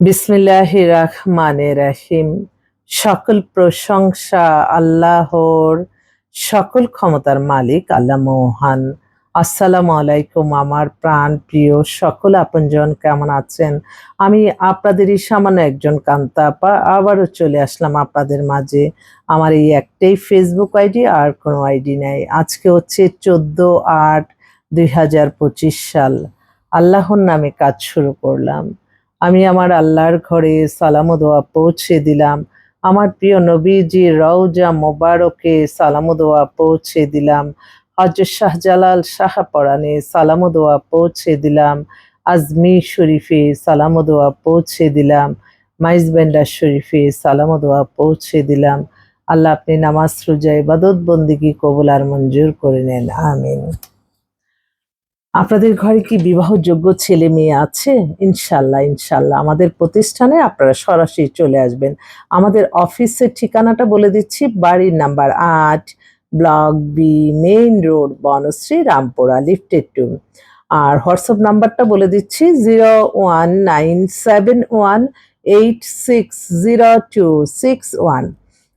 বিসমিল্লাহ রহমানে রাহিম। সকল প্রশংসা আল্লাহর, সকল ক্ষমতার মালিক আল্লাহ মহান। আসসালামু আলাইকুম আমার প্রাণ প্রিয় সকল আপনজন, কেমন আছেন? আমি আপনাদেরই সামান্য একজন কান্তা আপা আবারও চলে আসলাম আপনাদের মাঝে। আমার এই একটাই ফেসবুক আইডি আর কোনো আইডি নেই। আজকে হচ্ছে চোদ্দ আট দুই সাল। আল্লাহর নামে কাজ শুরু করলাম। আমি আমার আল্লাহর ঘরে সালাম দোয়া পৌঁছে দিলাম। আমার প্রিয় নবীজি রওজা মোবারকে সালাম দোয়া পৌঁছে দিলাম। হজরত শাহজালাল শাহ পরানে সালাম দোয়া পৌঁছে দিলাম। আজমি শরীফে সালাম দোয়া পৌঁছে দিলাম। মাইজ বেন্ডার শরীফে সালাম দোয়া পৌঁছে দিলাম। আল্লাহ আপনি নামাজ, রোজা, ইবাদত, বন্দিগি কবুল আর মঞ্জুর করে নেন। আমিন। আপনাদের ঘরে কি বিবাহযোগ্য ছেলে মেয়ে আছে? ইনশাল্লাহ ইনশাল্লাহ। আমাদের প্রতিষ্ঠানে আপনারা সরাসরি চলে আসবেন। আমাদের অফিসের ঠিকানাটা বলে দিচ্ছি, বাড়ির নাম্বার আট, block B main road, Banasree, Rampura, lifted two. আর হোয়াটসঅ্যাপ নাম্বারটা বলে দিচ্ছি, zero one nine seven one eight six zero two six one.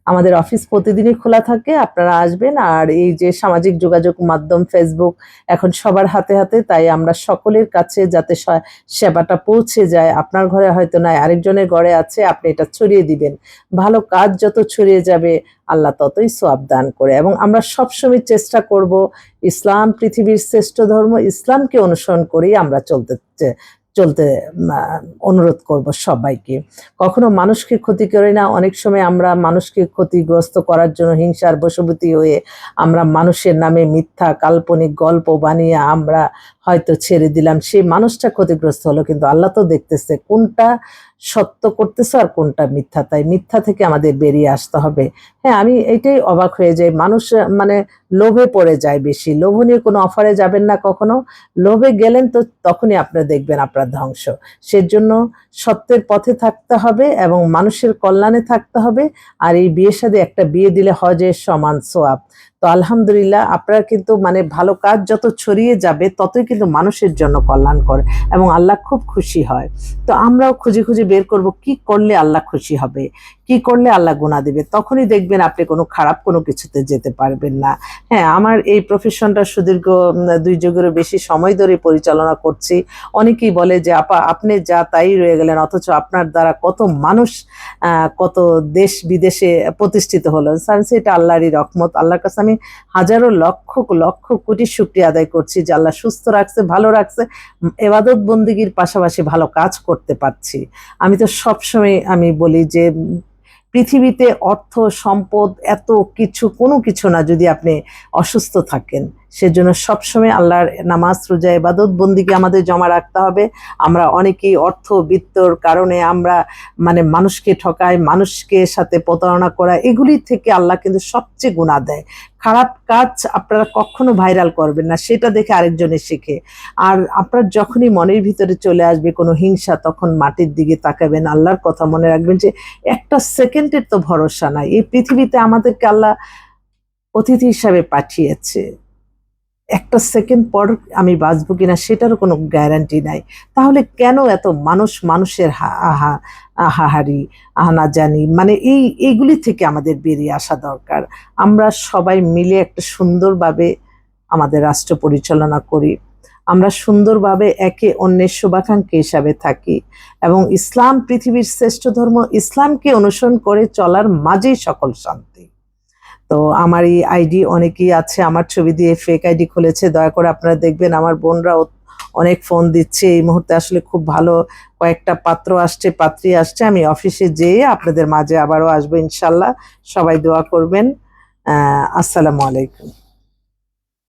আমাদের অফিস প্রতিদিনই খোলা থাকে, আপনারা আসবেন। আর এই যে সামাজিক যোগাযোগ মাধ্যম ফেসবুক এখন সবার হাতে হাতে, তাই আমরা সকলের কাছে যাতে সেবাটা পৌঁছে যায়, আপনার ঘরে হয়তো নয় আরেকজনের ঘরে আছে, আপনি এটা ছড়িয়ে দিবেন। ভালো কাজ যত ছড়িয়ে যাবে, আল্লাহ ততই সোয়াব দান করে। এবং আমরা সবসময় চেষ্টা করব, ইসলাম পৃথিবীর শ্রেষ্ঠ ধর্ম ইসলামকে অনুসরণ করেই আমরা চলতে চলতে অনুরোধ করব সবাইকে। কখনো মানুষকে ক্ষতি করি না। অনেক সময় আমরা মানুষকে ক্ষতিগ্রস্ত করার জন্য হিংসার বশবতী হয়ে আমরা মানুষের নামে মিথ্যা, কাল্পনিক গল্প বানিয়ে আমরা হয়তো ছেড়ে দিলাম। সেই মানুষটা ক্ষতিগ্রস্ত হলো, কিন্তু আল্লাহ তো দেখতেছে কোনটা সত্য করতেছে আর কোনটা মিথ্যা। তাই মিথ্যা থেকে আমাদের বেরিয়ে আসতে হবে। হ্যাঁ আমি এটাই অবাক হয়ে যাই। মানুষ মানে লোভে পড়ে যায় বেশি। লোভনীয় কোনো অফারে যাবেন না কখনো। লোভে গেলেন তো তখনই আপনারা দেখবেন আপনার ধ্বংস। সেজন্য সত্যের পথে থাকতে হবে এবং মানুষের কল্যাণে থাকতে হবে। আর এই বিয়ের সাথে একটা বিয়ে দিলে হজের সমান সোয়াব। তো আলহামদুলিল্লাহ, আপনারা কিন্তু মানে ভালো কাজ যত ছড়িয়ে যাবে, ততই কিন্তু মানুষের জন্য কল্যাণ করে এবং আল্লাহ খুব খুশি হয়। তো আমরাও খুঁজে খুঁজে বের করব, কি করলে আল্লাহ খুশি হবে? কি করলে আল্লাহ গুণা দিবে? তখনই দেখবেন আপনি কোনো খারাপ কোনো কিছুতে যেতে পারবেন না। হ্যাঁ আমার এই প্রফেশনটা সুদীর্ঘ দুই যুগেরও বেশি সময় ধরে পরিচালনা করছি। অনেকেই বলে যে, আপা, আপনি যা তাই রয়ে গেলেন, অথচ আপনার দ্বারা কত মানুষ কত দেশ বিদেশে প্রতিষ্ঠিত হলো। সায়েন্স এটা আল্লাহরই রহমত। আল্লাহর কাছে আমি হাজারো লক্ষ লক্ষ কোটি শুক্রিয়া আদায় করছি যে, আল্লাহ সুস্থ রাখছে, ভালো রাখছে এবাদত বন্দিগির পাশাপাশি ভালো কাজ করতে পারছি। আমি তো সবসময় আমি বলি যে পৃথিবীতে অর্থ সম্পদ এত কিছু কোনো কিছু না যদি আপনি অসুস্থ থাকেন। সেজন্য সবসময় আল্লাহর নামাজ, রোজা এবাদত বন্দিকে আমাদের জমা রাখতে হবে। আমরা অনেকেই অর্থ, বিত্তর কারণে আমরা মানে মানুষকে ঠকাই, মানুষকে সাথে প্রতারণা করা, এগুলি থেকে আল্লাহ কিন্তু সবচেয়ে গুণা দেয়। খারাপ কাজ আপনারা কখনো ভাইরাল করবেন না, সেটা দেখে আরেকজনে শেখে। আর আপনার যখনই মনের ভিতরে চলে আসবে কোনো হিংসা, তখন মাটির দিকে তাকাবেন, আল্লাহর কথা মনে রাখবেন যে একটা সেকেন্ডের তো ভরসা নাই। এই পৃথিবীতে আমাদেরকে আল্লাহ অতিথি হিসাবে পাঠিয়েছে। একটা সেকেন্ড পর আমি বাঁচবো কিনা সেটারও কোনো গ্যারান্টি নাই। তাহলে কেন এত মানুষ মানুষের আহা, আহাহারি আহানা জানি মানে এই, এইগুলি থেকে আমাদের বেরিয়ে আসা দরকার। আমরা সবাই মিলে একটা সুন্দরভাবে আমাদের রাষ্ট্র পরিচালনা করি। আমরা সুন্দরভাবে একে অন্যের শুভাকাঙ্ক্ষী হিসাবে থাকি এবং ইসলাম পৃথিবীর শ্রেষ্ঠ ধর্ম ইসলামকে অনুসরণ করে চলার মাঝেই সকল শান্তি। তো আমার এই আইডি অনেকেই আছে, আমার ছবি দিয়ে ফেক আইডি খুলেছে, দয়া করে আপনারা দেখবেন আমার বোনরা অনেক ফোন দিচ্ছে। এই মুহূর্তে আসলে খুব ভালো কয়েকটা পাত্র আসছে, পাত্রী আসছে। আমি অফিসে যেয়ে আপনাদের মাঝে আবারও আসব ইনশাল্লাহ। সবাই দোয়া করবেন। আসসালামু আলাইকুম।